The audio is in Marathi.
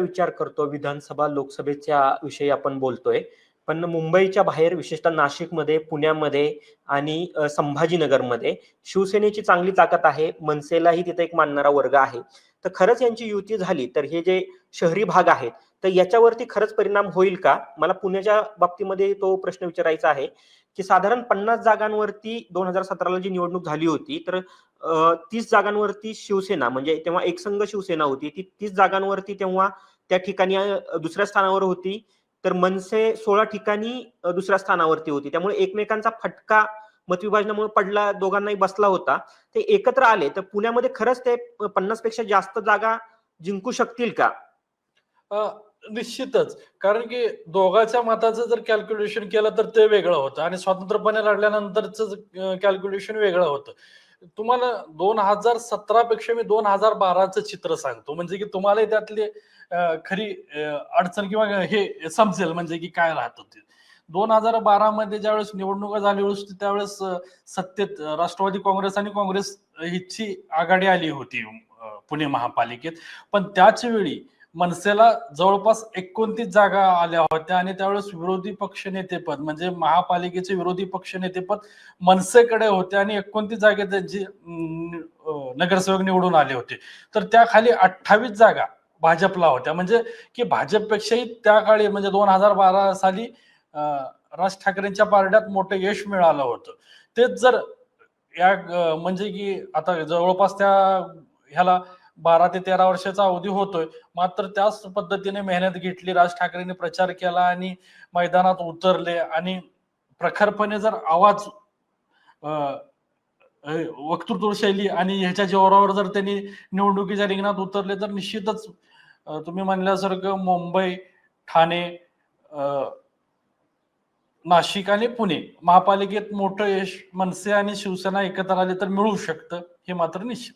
विचार करतो विधानसभा लोकसभेच्या विषयी आपण बोलतोय. पण मुंबईच्या बाहेर विशेषतः नाशिकमध्ये पुण्यामध्ये आणि संभाजीनगरमध्ये शिवसेनेची चांगली ताकद आहे. मनसेलाही तिथे एक मानणारा वर्ग आहे. तर खरंच यांची युती झाली तर हे जे शहरी भाग आहेत तर याच्यावरती खरंच परिणाम होईल का? मला पुण्याच्या बाबतीमध्ये तो प्रश्न विचारायचा आहे की साधारण पन्नास जागांवरती दोन हजार सतराला जी निवडणूक झाली होती तर तीस जागांवरती शिवसेना म्हणजे तेव्हा एकसंघ शिवसेना होती ती तीस जागांवरती तेव्हा त्या ठिकाणी दुसऱ्या स्थानावर होती तर मनसे सोळा ठिकाणी दुसऱ्या स्थानावरती होती. त्यामुळे एकमेकांचा फटका मतविभाजनामुळे पडला दोघांनाही बसला होता. ते एकत्र आले तर पुण्यामध्ये खरंच ते पन्नासपेक्षा जास्त जागा जिंकू शकतील का? निश्चितच. कारण की दोघांच्या मताचं जर कॅल्क्युलेशन केलं तर ते वेगळं होतं. आणि स्वतंत्रपणे लढल्यानंतरच कॅल्क्युलेशन वेगळं होतं. तुम्हाला दोन हजार सतरा पेक्षा मी दोन हजार बाराचं चित्र सांगतो. म्हणजे की तुम्हाला त्यातली खरी अडचण किंवा हे समजेल म्हणजे की काय राहत होती दोन हजार बारा मध्ये ज्यावेळेस निवडणुका झाली होती त्यावेळेस सत्तेत राष्ट्रवादी काँग्रेस आणि काँग्रेस हिची आघाडी आली होती पुणे महापालिकेत. पण त्याच वेळी मनसेला जवळपास एकोणतीस जागा आल्या होत्या आणि त्यावेळेस विरोधी पक्ष नेतेपद म्हणजे महापालिकेचे विरोधी पक्ष नेतेपद मनसेकडे होते आणि एकोणतीस जागे त्यांची नगरसेवक निवडून आले होते. तर त्याखाली अठ्ठावीस जागा भाजपला होत्या. म्हणजे की भाजपपेक्षाही त्या काळी म्हणजे दोन हजार बारा साली राज ठाकरेंच्या पारड्यात मोठं यश मिळालं होतं. तेच जर या म्हणजे की आता जवळपास त्या ह्याला बारा ते तेरा वर्षाचा अवधी होतोय मात्र त्याच पद्धतीने मेहनत घेतली राज ठाकरेंनी प्रचार केला आणि मैदानात उतरले आणि प्रखरपणे जर आवाज वक्तृत्व शैली आणि ह्याच्या जोरावर जर त्यांनी निवडणुकीच्या रिंगणात उतरले तर निश्चितच तुम्ही म्हणल्यासारखं मुंबई ठाणे नाशिक आणि पुणे महापालिकेत मोठं यश मनसे आणि शिवसेना एकत्र आले तर मिळू शकतं हे मात्र निश्चित.